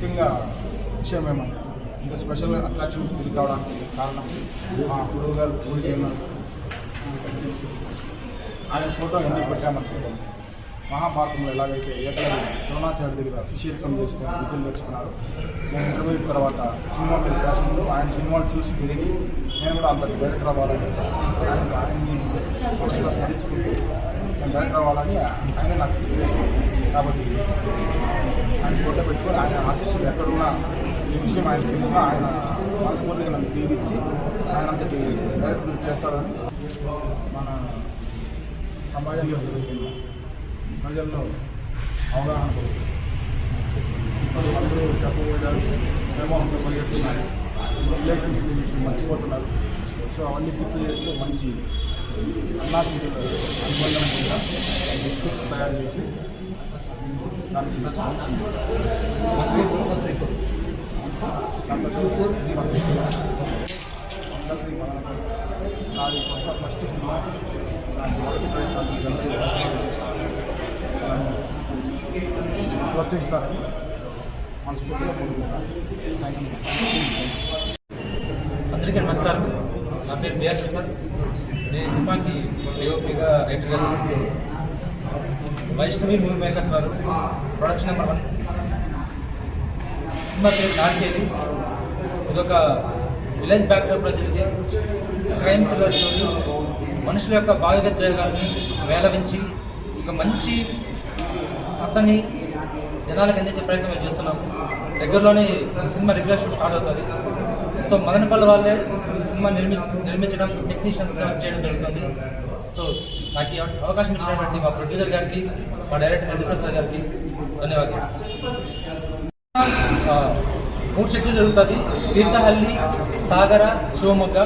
ముఖ్యంగా విషయం ఏమంటే ఇంత స్పెషల్ అట్రాక్షన్ ఇది కావడానికి కారణం. మా గురువు గారు పూజ ఆయన ఫోటో ఎందుకు పెట్టామంటే మహాభారతంలో ఎలాగైతే ఏకలవ్యుడు ద్రోణాచార్య దగ్గర శిష్యత్వం చేసుకొని విధులు తెచ్చుకున్నారు నేను ఇంటర్వ్యూ తర్వాత సినిమా మీద ప్యాషన్తో ఆయన సినిమాలు చూసి పెరిగి నేను కూడా అంత డైరెక్టర్ అవ్వాలని ఆయన ఆయన్ని మనసులో స్మరించుకుంటూ నేను డైరెక్టర్ అవ్వాలని ఆయన నాకు ఇన్స్పిరేషన్. కాబట్టి ఆయన ఫోటో పెట్టుకొని ఆయన ఆశిస్సులు ఎక్కడున్నా ఈ విషయం ఆయన తెలిసిన ఆయన మనస్ఫూర్తిగా నన్ను తీరిచ్చి ఆయన అంతటి డైరెక్టర్ చేస్తాడని మన సమాజంలో జరుగుతున్న ప్రజల్లో అవగాహన అందరూ డబ్బు వేదాలు ప్రేమంతో పరిగెత్తున్నారు రిలేషన్స్ మర్చిపోతున్నారు. సో అవన్నీ గుర్తు చేస్తే మంచి అన్నా చిరుల అనుబంధం కూడా బిస్కెట్ తయారు చేసి దానికి మంచి దాంట్లో పంపిస్తున్నారు అందరికీ నాది కొత్త ఫస్ట్ సినిమా నాకు మొదటి ప్రయత్నాలు మీరందరూ ప్రోత్సహిస్తారని మనస్ఫూర్తిగా కోరుకుంటున్నాను అందరికీ నమస్కారం. నా పేరు బిఆర్ ప్రసాద్. నేను సినిమాకి డిఓపిగా రైటర్గా చేస్తున్నాను. వైష్ణవి మూవీ మేకర్స్ వారు ప్రొడక్షన్ నెంబర్ వన్ సినిమా పేరు నార్కేలి ఇదొక విలేజ్ బ్యాక్డ్రాప్లో జరిగే క్రైమ్ థ్రిల్లర్ స్టోరీ మనుషుల యొక్క భాగోద్వేగాల్ని మేళవించి ఒక మంచి కథని జనాలకు అందించే ప్రయత్నం మేము చేస్తున్నాము దగ్గరలోనే ఈ సినిమా రెగ్యులర్ షో స్టార్ట్ అవుతుంది. సో మదనపల్లి వాళ్ళే ఈ సినిమా నిర్మి నిర్మించడం టెక్నీషియన్స్గా వర్క్ చేయడం జరుగుతుంది. సో నాకు ఈ అవకాశం ఇచ్చినటువంటి మా ప్రొడ్యూసర్ గారికి మా డైరెక్టర్ రెడ్డి ప్రసాద్ గారికి ధన్యవాదాలు. మూడు చెట్లు జరుగుతుంది. తీర్థహల్లి సాగర శివమొగ్గ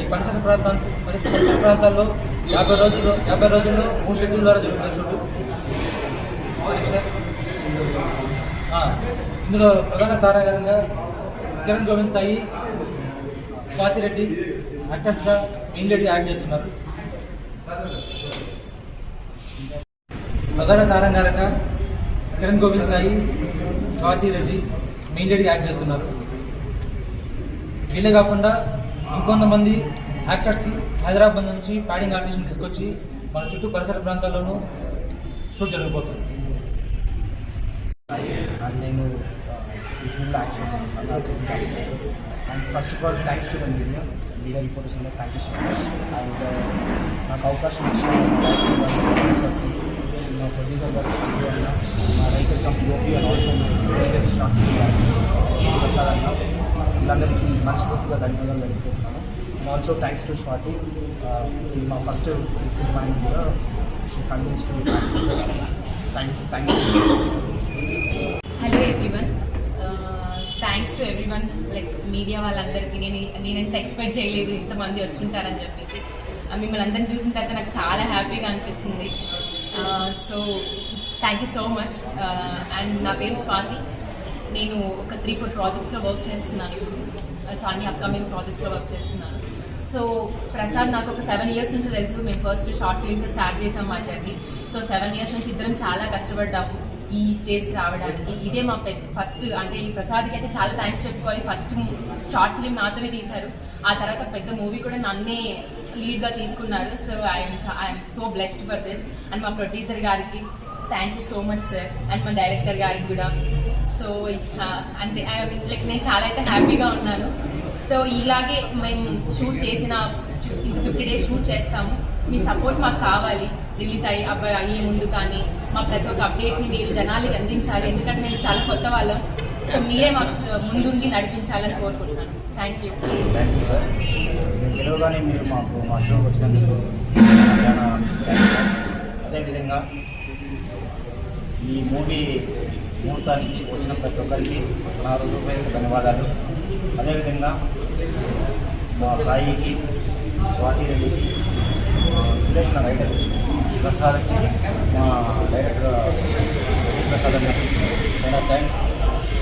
ఈ పరిసర ప్రాంతం పరిసర ప్రాంతాల్లో యాభై రోజుల్లో యాభై రోజుల్లో మూడు షెడ్యూల్ ద్వారా జరుగుతుంది షూటు. సార్. ఇందులో ప్రధాన తారాగరంగా కిరణ్ గోవింద్ సాయి స్వాతిరెడ్డి యాక్టర్స్గా మెయిన్ లేడీ యాక్ట్ చేస్తున్నారు. ప్రధాన తారంగారక కిరణ్ గోవింద్ సాయి స్వాతి రెడ్డి మెయిన్ రెడ్డి యాక్ట్ చేస్తున్నారు. వీళ్ళే కాకుండా ఇంకొంతమంది యాక్టర్స్ హైదరాబాద్ నుంచి ప్యాడింగ్ ఆర్టిస్ట్ని తీసుకొచ్చి మన చుట్టూ పరిసర ప్రాంతాల్లోనూ షూట్ జరిగిపోతుంది నేను ఈ ఫిల్మ్లో action first of all thanks to the media media reporters అందరూ thank you so much and నాకు అవకాశం ఇచ్చిన ఎస్ఎస్సి మా ప్రొడ్యూసర్ గారు చందు అన్న మా writer cum యోపి and also previous short film Prasad అన్న వీళ్ళందరికీ మనస్ఫూర్తిగా ధన్యవాదాలు తెలుపుతున్నాను and also thanks to Swathi ఇది మా ఫస్ట్ బిగ్ ఫిల్మ్ అయినా కూడా she convince to thank thanks thanks to everyone like media వాళ్ళందరికీ. నేను నేనెంత ఎక్స్పెక్ట్ చేయలేదు ఇంతమంది వచ్చుంటారని చెప్పేసి. మిమ్మల్ని అందరిని చూసిన తర్వాత నాకు చాలా హ్యాపీగా అనిపిస్తుంది. So thank you so much and నా పేరు స్వాతి. నేను ఒక త్రీ ఫోర్ ప్రాజెక్ట్స్లో వర్క్ చేస్తున్నాను. ఇప్పుడు సో అన్ని అప్కమింగ్ ప్రాజెక్ట్స్లో వర్క్ చేస్తున్నాను. సో ప్రసాద్ నాకు ఒక సెవెన్ ఇయర్స్ నుంచి తెలుసు. మేము ఫస్ట్ షార్ట్ ఫిల్మ్తో స్టార్ట్ చేసాం మా జర్నీ సో సెవెన్ ఇయర్స్ నుంచి ఇద్దరం చాలా కష్టపడ్డాము. ఈ స్టేజ్కి రావడానికి. ఇదే మా పెద్ద ఫస్ట్ అంటే ఈ ప్రసాద్కి అయితే చాలా థ్యాంక్స్ చెప్పుకోవాలి. ఫస్ట్ షార్ట్ ఫిలిం నాతోనే తీశారు. ఆ తర్వాత పెద్ద మూవీ కూడా నన్నే లీడ్గా తీసుకున్నారు. So I'm I'm so blessed for this and మా ప్రొడ్యూసర్ గారికి thank you so much sir and మా డైరెక్టర్ గారికి కూడా. సో అంతే. లైక్ నేను చాలా అయితే హ్యాపీగా ఉన్నాను. సో ఇలాగే మేము షూట్ చేసిన ఫిఫ్టీ డేస్ షూట్ చేస్తాము. మీ సపోర్ట్ మాకు కావాలి. రిలీజ్ అయ్యి అబ్బాయి అయ్యే ముందు కానీ మా ప్రతి ఒక్క అప్డేట్ని మీరు జనాలకి అందించాలి. ఎందుకంటే మేము చాలా కొత్త వాళ్ళం. సో మీరే మాకు ముందుండి నడిపించాలని కోరుకుంటున్నాను. Thank you thank you sir పిలవగానే మీరు మాకు మా షోకి వచ్చినందుకు చాలా థ్యాంక్స్ సార్ అదేవిధంగా ఈ మూవీ ముహూర్తానికి వచ్చిన ప్రతి ఒక్కరికి నా హృదయపూర్వక ధన్యవాదాలు. అదేవిధంగా మా సాయికి స్వాతి రెడ్డి సురేష్ నా రైటర్ ప్రసాద్కి మా డైరెక్టర్ ప్రసాద్ అన్న. చాలా థ్యాంక్స్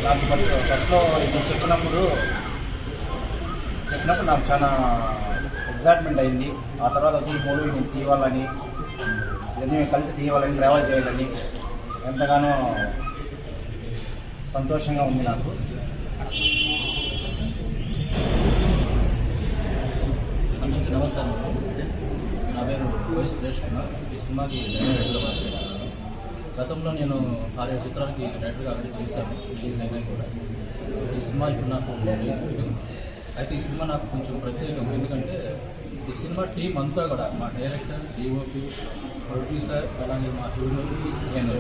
నాకు ఫస్ట్లో నేను చెప్పినప్పుడు చెప్పినప్పుడు నాకు చాలా ఎగ్జైట్మెంట్ అయింది. ఆ తర్వాత వచ్చి ఈ మూవీ నేను తీయాలని ఇవన్నీ మేము కలిసి తీయాలని ట్రావెల్ చేయాలని ఎంతగానో సంతోషంగా ఉంది నాకు అందరికీ నమస్కారం నా పేరు వైఎస్ సురేష్ కుమార్ ఈ సినిమాకి డైరెక్టర్గా వర్క్ చేస్తున్నాను. గతంలో నేను ఆరు చిత్రాలకి డైరెక్టర్గా అక్కడ చేశాను. రిలీజ్ అయినాయి కూడా. ఈ సినిమా ఇప్పుడు నాకు అయితే ఈ సినిమా నాకు కొంచెం ప్రత్యేకం. ఎందుకంటే ఈ సినిమా టీం అంతా కూడా మా డైరెక్టర్ డిఓపి ప్రొడ్యూసర్ అలాగే మా హీరో నేను.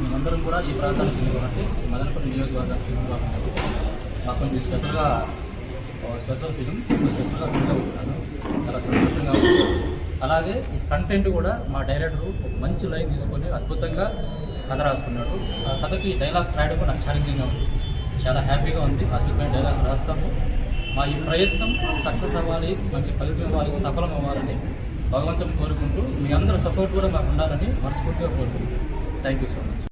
మేమందరం కూడా ఈ ప్రాంతానికి చెందినటువంటి మదనపల్లి నియోజకవర్గానికి చెందిన కాబట్టి మాకు కొంచెం స్పెషల్గా స్పెషల్ ఫిలిం స్పెషల్గా ఫీల్ అవుతున్నాను అలాగే ఈ కంటెంట్ కూడా మా డైరెక్టర్ ఒక మంచి లైన్ తీసుకొని అద్భుతంగా కథ రాసుకున్నాడు. ఆ కథకి డైలాగ్స్ రాయడం కూడా నాకు ఛాలెంజింగ్గా ఉంది. చాలా హ్యాపీగా ఉంది. అద్భుతమైన డైలాగ్స్ రాస్తాము. మా ఈ ప్రయత్నం సక్సెస్ అవ్వాలి మంచి ఫలితం ఇవ్వాలి సఫలం అవ్వాలని భగవంతుని కోరుకుంటూ మీ అందరూ సపోర్ట్ కూడా మాకు ఉండాలని మనస్ఫూర్తిగా కోరుకుంటున్నాను థ్యాంక్ యూ సో మచ్